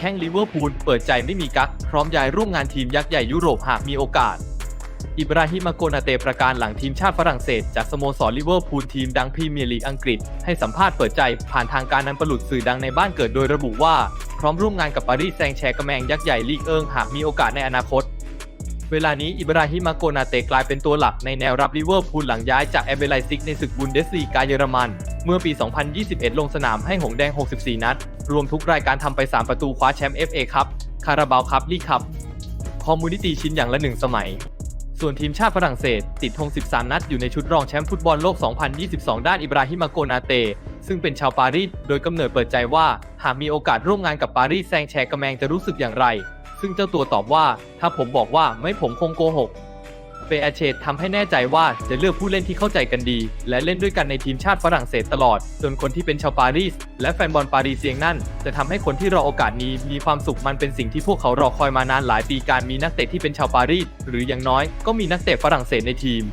แข้งลิเวอร์พูลเปิดใจไม่มีกักพร้อมย้ายร่วมงานทีมยักษ์ใหญ่ยุโรปหากมีโอกาส อิบราฮิมาโกนาเตประกาศหลังทีมชาติฝรั่งเศส จากสโมสรลิเวอร์พูลทีมดังพรีเมียร์ลีกอังกฤษ ให้สัมภาษณ์เปิดใจผ่านทางการนันประหลุดสื่อดังในบ้านเกิดโดยระบุว่า พร้อมร่วมงานกับปารีสแซงแชร์กระแมงยักษ์ใหญ่ลีกเอิงหากมีโอกาสในอนาคต เวลานี้อิบราฮิมาโกนาเตกลายเป็นตัวหลักในแนวรับลิเวอร์พูลหลังย้ายจากแอเบไลซิกในศึกบุนเดสลีกาเยอรมัน เมื่อปี 2021 ลงสนามให้หงแดง 64 นัด รวมทุกรายการทำไป 3 ประตูคว้าแชมป์ FA คัพคาราบาวคัพลีกคัพคอมมูนิตี้ชิ้นอย่างละหนึ่งสมัย ส่วนทีมชาติฝรั่งเศส ติดธง 13 นัดอยู่ในชุดรองแชมป์ฟุตบอลโลก 2022 ด้านอิบราฮิมาโกนาเตซึ่งเป็นชาวปารีสโดยกำเนิดเปิดใจว่า หากมีโอกาสร่วมงานกับปารีสแซงแชร์กระแมงจะรู้สึกอย่างไร ซึ่งเจ้าตัวตอบว่า ถ้าผมบอกว่าไม่ผมคงโกหกเฟอาเชตทำให้แน่ใจว่าจะเลือกผู้เล่นที่เข้าใจกันดี และเล่นด้วยกันในทีมชาติฝรั่งเศสตลอด จนคนที่เป็นชาวปารีส และแฟนบอลปารีสเซียงนั่น จะทำให้คนที่รอโอกาสนี้มีความสุขมันเป็นสิ่งที่พวกเขารอคอยมานานหลายปีการมีนักเตะที่เป็นชาวปารีสหรืออย่างน้อยก็มีนักเตะฝรั่งเศสในทีม